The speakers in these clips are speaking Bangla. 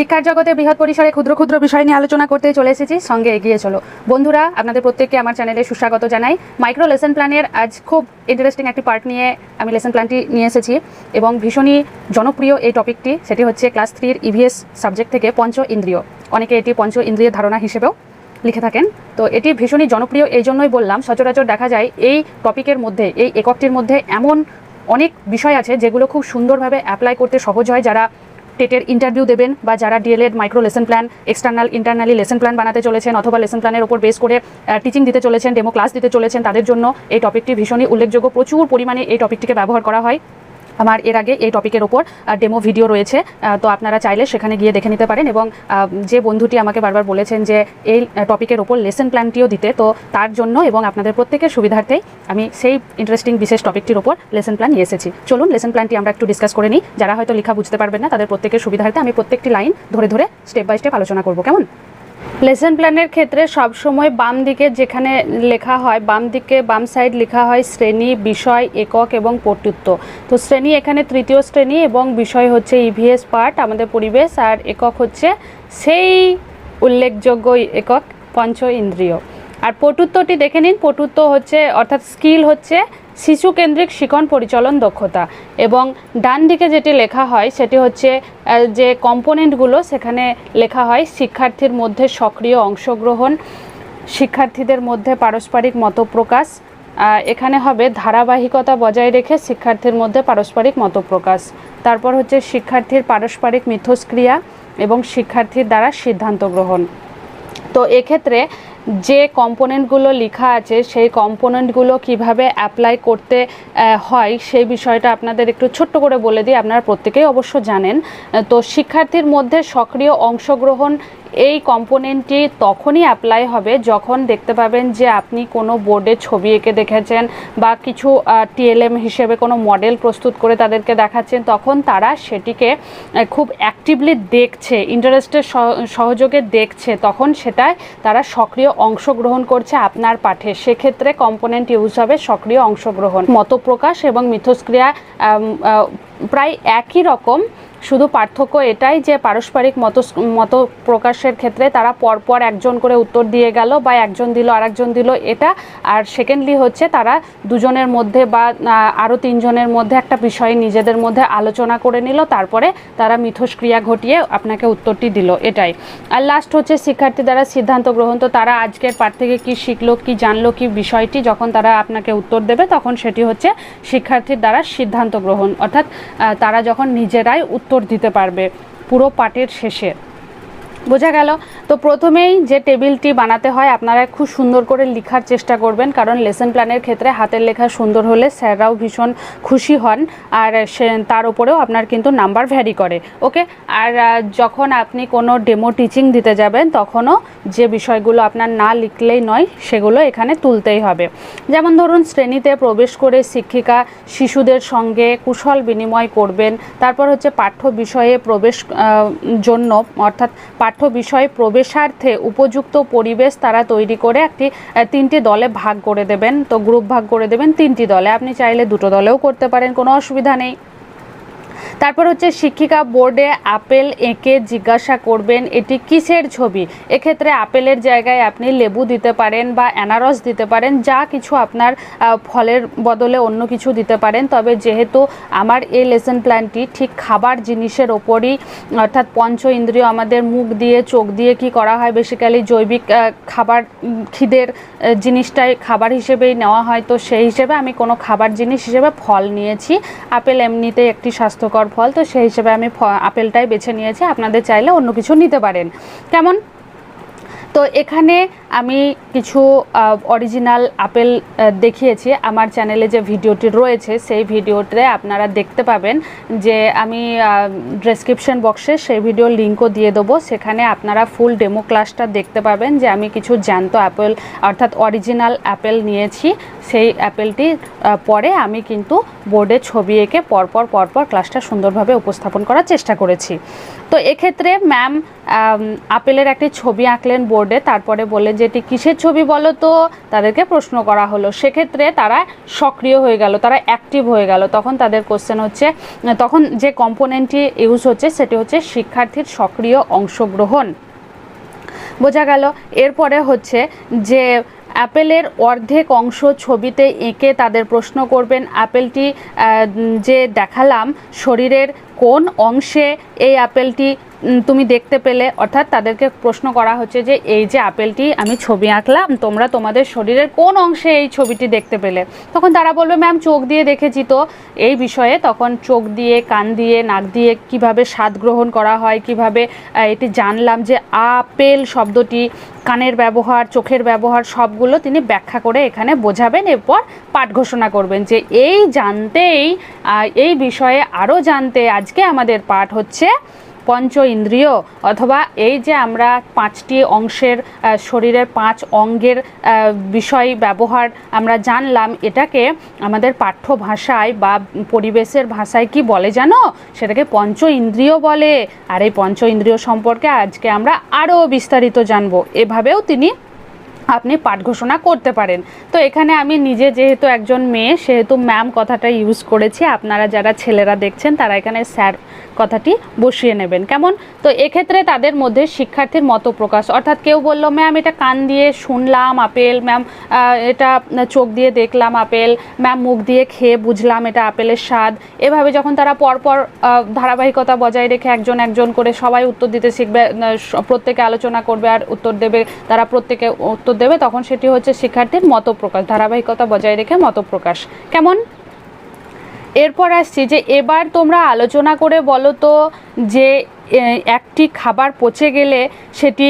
শিক্ষার জগতে বৃহৎ পরিসরে ক্ষুদ্র ক্ষুদ্র বিষয় নিয়ে আলোচনা করতে চলে এসেছি। সঙ্গে এগিয়ে চলো। বন্ধুরা, আপনাদের প্রত্যেককে আমার চ্যানেলে সুস্বাগত জানাই। মাইক্রো লেসন প্ল্যানের আজ খুব ইন্টারেস্টিং একটি পার্ট নিয়ে আমি লেসন প্ল্যানটি নিয়ে এসেছি এবং ভীষণই জনপ্রিয় এই টপিকটি সেটি হচ্ছে ক্লাস থ্রির ইভিএস সাবজেক্ট থেকে পঞ্চ ইন্দ্রিয়। অনেকে এটি পঞ্চ ইন্দ্রিয়ের ধারণা হিসেবেও লিখে থাকেন। তো এটি ভীষণই জনপ্রিয়, এই জন্যই বললাম, সচরাচর দেখা যায় এই টপিকের মধ্যে, এই এককটির মধ্যে এমন অনেক বিষয় আছে যেগুলো খুব সুন্দরভাবে অ্যাপ্লাই করতে সহজ হয় যারা টেটের ইন্টারভিউ দেবেন বা যারা D El Ed micro lesson plan external internally lesson plan বানাতে চলেছেন অথবা লেসন প্ল্যানের ওপর বেস করে টিচিং দিতে চলেছেন ডেমো ক্লাস দিতে চলেছেন, তাদের জন্য এই টপিকটি ভীষণই উল্লেখযোগ্য। প্রচুর পরিমাণে এই টপিকটিকে ব্যবহার করা হয়। আমার এর আগে এই টপিকের ওপর ডেমো ভিডিও রয়েছে তো আপনারা চাইলে সেখানে গিয়ে দেখে নিতে পারেন এবং যে বন্ধুটি আমাকে বারবার বলেছেন যে এই টপিকের ওপর লেসন প্ল্যানটিও দিতে, তো তার জন্য এবং আপনাদের প্রত্যেকের সুবিধার্থেই আমি সেই ইন্টারেস্টিং বিশেষ টপিকটির ওপর লেসন প্ল্যান নিয়ে এসেছি। চলুন লেসন প্ল্যানটি আমরা একটু ডিসকাস করে নিই। যারা হয়তো লেখা বুঝতে পারবেন না, তাদের প্রত্যেকের সুবিধার্থে আমি প্রত্যেকটি লাইন ধরে ধরে স্টেপ বাই স্টেপ আলোচনা করব। কেমন? লেসন প্ল্যানের ক্ষেত্রে সবসময় বাম দিকে যেখানে লেখা হয়, বাম দিকে বাম সাইড লেখা হয় শ্রেণি, বিষয়, একক এবং পটুত্ব। তো শ্রেণি এখানে তৃতীয় শ্রেণি এবং বিষয় হচ্ছে ইভিএস পার্ট আমাদের পরিবেশ, আর একক হচ্ছে সেই উল্লেখযোগ্য একক পঞ্চ ইন্দ্রিয়। আর পটুত্বটি দেখে নিন, পটুত্ব হচ্ছে, অর্থাৎ স্কিল হচ্ছে শিশু কেন্দ্রিক শিখন পরিচালন দক্ষতা এবং ডান দিকে যেটি লেখা হয় সেটি হচ্ছে যে কম্পোনেন্টগুলো সেখানে লেখা হয়, শিক্ষার্থীর মধ্যে সক্রিয় অংশগ্রহণ, শিক্ষার্থীদের মধ্যে পারস্পরিক মতপ্রকাশ এখানে হবে ধারাবাহিকতা বজায় রেখে শিক্ষার্থীর মধ্যে পারস্পরিক মতপ্রকাশ। তারপর হচ্ছে শিক্ষার্থীর পারস্পরিক মিথস্ক্রিয়া এবং শিক্ষার্থীর দ্বারা সিদ্ধান্ত গ্রহণ। তো এক্ষেত্রে যে কম্পোনেন্টগুলো লেখা আছে, সেই কম্পোনেন্টগুলো কীভাবে অ্যাপ্লাই করতে হয় সেই বিষয়টা আপনাদের একটু ছোট্ট করে বলে দিই, আপনারা প্রত্যেকেই অবশ্য জানেন। তো শিক্ষার্থীর মধ্যে সক্রিয় অংশগ্রহণ এই কম্পোনেন্টটি তখনই অ্যাপ্লাই হবে যখন দেখতে পাবেন যে আপনি কোনো বোর্ডে ছবি এঁকে দেখেছেন বা কিছু টিএলএম হিসেবে কোনো মডেল প্রস্তুত করে তাদেরকে দেখাচ্ছেন, তখন তারা সেটিকে খুব অ্যাক্টিভলি দেখছে ইন্টারেস্টের সহযোগে দেখছে, তখন সেটায় তারা সক্রিয় অংশগ্রহণ করছে আপনার পাঠে। সেক্ষেত্রে কম্পোনেন্ট ইউজ হবে সক্রিয় অংশগ্রহণ। মতপ্রকাশ এবং মিথস্ক্রিয়া প্রায় একই রকম শুধু পার্থক্য এটাই যে পারস্পরিক মত মত প্রকাশের ক্ষেত্রে তারা পরপর একজন করে উত্তর দিয়ে গেল বা একজন দিল আরেকজন দিল এটা। আর সেকেন্ডলি হচ্ছে তারা দুজনের মধ্যে বা আরও তিনজনের মধ্যে একটা বিষয়ে নিজেদের মধ্যে আলোচনা করে নিল, তারপরে তারা মিথস্ক্রিয়া ঘটিয়ে আপনাকে উত্তরটি দিল এটাই। আর লাস্ট হচ্ছে শিক্ষার্থী দ্বারা সিদ্ধান্ত গ্রহণ। তো তারা আজকের পাঠ থেকে কি শিখলো, কি জানলো, কি বিষয়টি যখন তারা আপনাকে উত্তর দেবে তখন সেটি হচ্ছে শিক্ষার্থীর দ্বারা সিদ্ধান্ত গ্রহণ। অর্থাৎ তারা যখন নিজেরাই উত্তর দিতে পারবে পুরো পাটের শেষে। বোঝা গেল। তো প্রথমেই যে টেবিলটি বানাতে হয়, আপনারা খুব সুন্দর করে লেখার চেষ্টা করবেন, কারণ লেসন প্ল্যানের ক্ষেত্রে হাতের লেখা সুন্দর হলে স্যাররাও ভীষণ খুশি হন, আর সে তার উপরেও আপনার কিন্তু নাম্বার ভ্যারি করে ওকে আর যখন আপনি কোনো ডেমো টিচিং দিতে যাবেন, তখনও যে বিষয়গুলো আপনার না লিখলেই নয়, সেগুলো এখানে তুলতেই হবে। যেমন ধরুন, শ্রেণীতে প্রবেশ করে শিক্ষিকা শিশুদের সঙ্গে কুশল বিনিময় করবেন, তারপর হচ্ছে পাঠ্য বিষয়ে প্রবেশ জন্য, অর্থাৎ পাঠ্য বিষয়ে প্রবেশার্থে উপযুক্ত পরিবেশ তারা তৈরি করে একটি তিনটি দলে ভাগ করে দেবেন। তো গ্রুপ ভাগ করে দেবেন তিনটি দলে। আপনি চাইলে দুটো দলেও করতে পারেন, কোনো অসুবিধা নেই। তারপর হচ্ছে শিক্ষিকা বোর্ডে আপেল এঁকে জিজ্ঞাসা করবেন, এটি কিসের ছবি? এক্ষেত্রে আপেলের জায়গায় আপনি লেবু দিতে পারেন বা অ্যানারস দিতে পারেন, যা কিছু আপনার ফলের বদলে অন্য কিছু দিতে পারেন। তবে যেহেতু আমার এই লেসন প্ল্যানটি ঠিক খাবার জিনিসের ওপরই, অর্থাৎ পঞ্চ ইন্দ্রিয় আমাদের মুখ দিয়ে, চোখ দিয়ে কি করা হয় বেসিক্যালি জৈবিক খাবার খিদের জিনিসটাই খাবার হিসেবেই নেওয়া হয়। তো সেই হিসেবে আমি কোনো খাবার জিনিস হিসেবে ফল নিয়েছি। আপেল এমনিতেই একটি স্বাস্থ্যকর ফল, তো সেই হিসেবে আমি আপেলটাই বেছে নিয়েছি। আপনাদের চাইলে অন্য কিছু নিতে পারেন। কেমন? তো এখানে আমি কিছু অরিজিনাল আপেল দেখিয়েছি। আমার চ্যানেলে যে ভিডিওটি রয়েছে, সেই ভিডিওতে আপনারা দেখতে পাবেন যে আমি ডেসক্রিপশন বক্সে সেই ভিডিও লিঙ্কও দিয়ে দেবো। সেখানে আপনারা ফুল ডেমো ক্লাসটা দেখতে পাবেন যে আমি কিছু জ্যান্ত অ্যাপেল অর্থাৎ অরিজিনাল অ্যাপেল নিয়েছি। সেই অ্যাপেলটি পরে আমি কিন্তু বোর্ডে ছবি এঁকে পরপর পরপর ক্লাসটা সুন্দরভাবে উপস্থাপন করার চেষ্টা করেছি। তো এক্ষেত্রে ম্যাম আপেলের একটি ছবি আঁকলেন বোর্ডে, তারপরে বললেন যে, এটি কিসের ছবি বলো তো? তাদেরকে প্রশ্ন করা হলো। সেক্ষেত্রে তারা সক্রিয় হয়ে গেল, তারা অ্যাক্টিভ হয়ে গেল। তখন তাদের কোশ্চেন হচ্ছে, তখন যে কম্পোনেন্টটি ইউজ হচ্ছে, সেটি হচ্ছে শিক্ষার্থীর সক্রিয় অংশগ্রহণ। বোঝা গেল, এরপরে হচ্ছে যে অ্যাপেলের অর্ধেক অংশ ছবিতে এঁকে তাদের প্রশ্ন করবেন অ্যাপেলটি যে দেখালাম, শরীরের কোন অংশে এই আপেলটি তুমি দেখতে পেলে? অর্থাৎ তাদেরকে প্রশ্ন করা হচ্ছে যে, এই যে আপেলটি আমি ছবি আঁকলাম, তোমরা তোমাদের শরীরের কোন অংশে এই ছবিটি দেখতে পেলে? তখন তারা বলবে, ম্যাম, চোখ দিয়ে দেখেছি তো। এই বিষয়ে তখন চোখ দিয়ে, কান দিয়ে, নাক দিয়ে কীভাবে স্বাদ গ্রহণ করা হয়, কীভাবে এটি জানলাম যে আপেল শব্দটি কানের ব্যবহার, চোখের ব্যবহার, সবগুলো তিনি ব্যাখ্যা করে এখানে বোঝাবেন। এরপর পাঠ ঘোষণা করবেন যে, এই জানতেই এই বিষয়ে আরও জানতে আজকে আমাদের পাঠ হচ্ছে পঞ্চ ইন্দ্রিয় অথবা এই যে আমরা পাঁচটি অংশের শরীরের পাঁচ অঙ্গের বিষয় ব্যবহার আমরা জানলাম, এটাকে আমাদের পাঠ্য ভাষায় বা পরিবেশের ভাষায় কি বলে জানো? সেটাকে পঞ্চ ইন্দ্রিয় বলে। আর এই পঞ্চ ইন্দ্রিয় সম্পর্কে আজকে আমরা আরও বিস্তারিত জানব। এভাবেও তিনি আপনি পাঠ ঘোষণা করতে পারেন। তো এখানে আমি নিজে যেহেতু একজন মেয়ে, সেহেতু ম্যাম কথাটা ইউজ করেছি। আপনারা যারা ছেলেরা দেখছেন, তারা এখানে স্যার কথাটি বসিয়ে নেবেন। কেমন? তো এক্ষেত্রে তাদের মধ্যে শিক্ষার্থীর মত প্রকাশ। অর্থাৎ কেউ বলল ম্যাম এটা কান দিয়ে শুনলাম, আপেল ম্যাম এটা চোখ দিয়ে দেখলাম আপেল ম্যাম মুখ দিয়ে খেয়ে বুঝলাম এটা আপেলের স্বাদ। এভাবে যখন তারা পরপর ধারাবাহিকতা বজায় রেখে একজন একজন করে সবাই উত্তর দিতে শিখবে প্রত্যেকে আলোচনা করবে আর উত্তর দেবে, তারা প্রত্যেকে উত্তর দেবে, তখন সেটি হচ্ছে শিক্ষার্থীর মতপ্রকাশ, ধারাবাহিকতা বজায় রেখে মতপ্রকাশ। কেমন? এরপর আসছি যে, এবার তোমরা আলোচনা করে বলো তো যে একটি খাবার পচে গেলে সেটি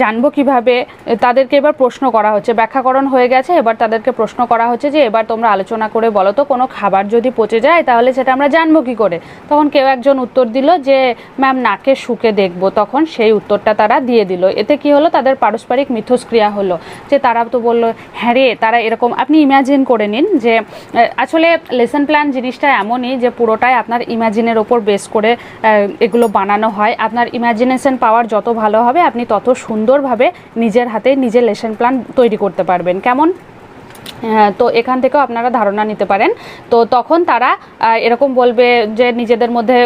জানব কীভাবে, তাদেরকে এবার প্রশ্ন করা হচ্ছে। ব্যাখ্যাকরণ হয়ে গেছে, এবার তাদেরকে প্রশ্ন করা হচ্ছে যে, এবার তোমরা আলোচনা করে বলো তো, কোনো খাবার যদি পচে যায়, তাহলে সেটা আমরা জানব কি করে? তখন কেউ একজন উত্তর দিল যে, ম্যাম, নাকে শুকে দেখব। তখন সেই উত্তরটা তারা দিয়ে দিল। এতে কি হলো, তাদের পারস্পরিক মিথস্ক্রিয়া হলো। যে তারা তো বলল হ্যাঁ রে, তারা এরকম, আপনি ইমাজিন করে নিন যে আসলে লেসন প্ল্যান জিনিসটা এমনই যে, পুরোটাই আপনার ইমাজিনের ওপর বেস করে এগুলো বানানো হয়। আপনার ইমাজিনেশন পাওয়ার যত ভালো হবে, আপনি তত সুন্দরভাবে নিজের হাতে নিজের লেসন প্ল্যান তৈরি করতে পারবেন। কেমন? তো এখান থেকেও আপনারা ধারণা নিতে পারেন। তো তখন তারা এরকম বলবে যে নিজেদের মধ্যে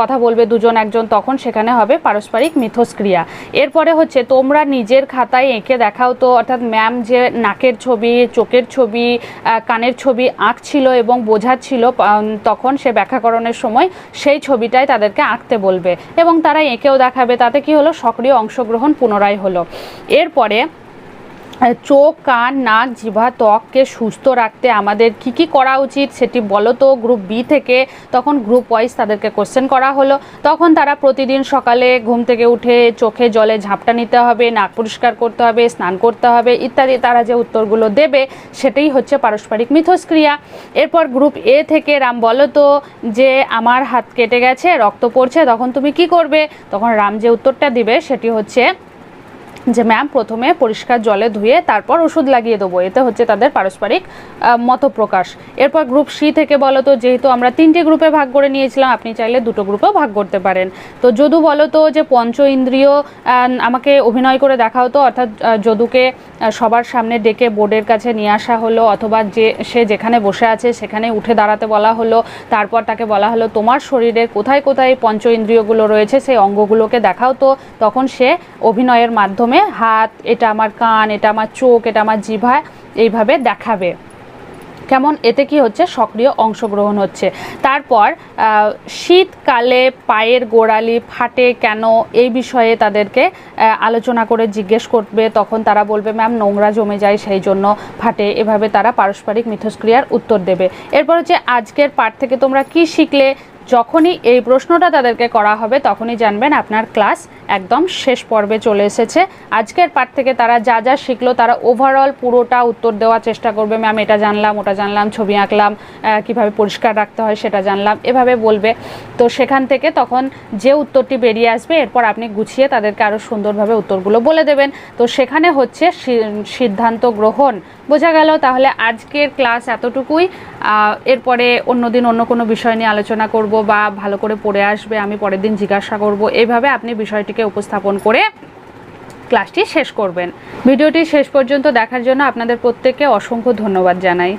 কথা বলবে দুজন, একজন, তখন সেখানে হবে পারস্পরিক মিথস্ক্রিয়া। এরপরে হচ্ছে, তোমরা নিজের খাতায় এঁকে দেখাও তো, অর্থাৎ ম্যাম যে নাকের ছবি, চোখের ছবি কানের ছবি আঁকছিল এবং বোঝাচ্ছিল তখন সে ব্যাখ্যাকরণের সময় সেই ছবিটাই তাদেরকে আঁকতে বলবে। এবং তারা এঁকেও দেখাবে, তাতে কি হলো? সক্রিয় অংশগ্রহণ পুনরায় হলো। এরপরে চোখ, কান, নাক, জিভা, ত্বককে সুস্থ রাখতে আমাদের কি কি করা উচিত সেটি বলো তো গ্রুপ বি থেকে। তখন গ্রুপ ওয়াইজ তাদেরকে কোশ্চেন করা হলো। তখন তারা প্রতিদিন সকালে ঘুম থেকে উঠে চোখে জলে ঝাপটা নিতে হবে, নাক পরিষ্কার করতে হবে, স্নান করতে হবে, ইত্যাদি। তারা যে উত্তরগুলো দেবে সেটাই হচ্ছে পারস্পরিক মিথস্ক্রিয়া। এরপর গ্রুপ এ থেকে রাম বলো তো যে, আমার হাত কেটে গেছে, রক্ত পড়ছে, তখন তুমি কি করবে? তখন রাম যে উত্তরটা দিবে সেটি হচ্ছে যে ম্যাম প্রথমে পরিষ্কার জলে ধুয়ে তারপর ওষুধ লাগিয়ে দেবো। এতে হচ্ছে তাদের পারস্পরিক মতপ্রকাশ। এরপর গ্রুপ সি থেকে বলো তো যেহেতু আমরা তিনটে গ্রুপে ভাগ করে নিয়েছিলাম, আপনি চাইলে দুটো গ্রুপেও ভাগ করতে পারেন। তো যদু বলো তো যে, পঞ্চ ইন্দ্রিয় আমাকে অভিনয় করে দেখাও তো, অর্থাৎ যদুকে সবার সামনে ডেকে বোর্ডের কাছে নিয়ে আসা হলো, অথবা যে, সে যেখানে বসে আছে সেখানে উঠে দাঁড়াতে বলা হলো, তারপর তাকে বলা হলো, তোমার শরীরের কোথায় কোথায় পঞ্চ ইন্দ্রিয়গুলো রয়েছে, সেই অঙ্গগুলোকে দেখাও তো। তখন সে অভিনয়ের মাধ্যমে হাত, এটা আমার কান, এটা আমার চোখ, এটা আমার জিভা, এইভাবে দেখাবে। কেমন? এতে কি হচ্ছে? সক্রিয় অংশগ্রহণ হচ্ছে। তারপর শীতকালে পায়ের গোড়ালি ফাটে কেন? এই বিষয়ে তাদেরকে আলোচনা করে জিজ্ঞেস করবে। তখন তারা বলবে, ম্যাম, নোংরা জমে যায়, সেই জন্য ফাটে। এভাবে তারা পারস্পরিক মিথস্ক্রিয়ার উত্তর দেবে। এরপর হচ্ছে, আজকের পাঠ থেকে তোমরা কি শিখলে? যখনই এই প্রশ্নটা তাদেরকে করা হবে, তখনই জানবেন আপনার ক্লাস একদম শেষ পর্বে চলে এসেছে। আজকের পাঠ থেকে তারা যা যা শিখলো, তারা ওভারঅল পুরোটা উত্তর দেওয়ার চেষ্টা করবে। ম্যাম এটা জানলাম, ওটা জানলাম, ছবি আঁকলাম কীভাবে পরিষ্কার রাখতে হয় সেটা জানলাম, এভাবে বলবে। তো সেখান থেকে তখন যে উত্তরটি বেরিয়ে আসবে, এরপর আপনি গুছিয়ে তাদেরকে আরও সুন্দরভাবে উত্তরগুলো বলে দেবেন। তো সেখানে হচ্ছে সিদ্ধান্ত গ্রহণ। বোঝা গেল তাহলে আজকের ক্লাস এতটুকুই। এরপরে অন্যদিন অন্য কোনো বিষয় নিয়ে আলোচনা করব। বা ভালো করে পড়ে আসবে, আমি পরের দিন জিজ্ঞাসা করব। এইভাবে আপনি বিষয়টিকে উপস্থাপন করে ক্লাসটি শেষ করবেন। ভিডিওটি শেষ পর্যন্ত দেখার জন্য আপনাদের প্রত্যেককে অসংখ্য ধন্যবাদ জানাই।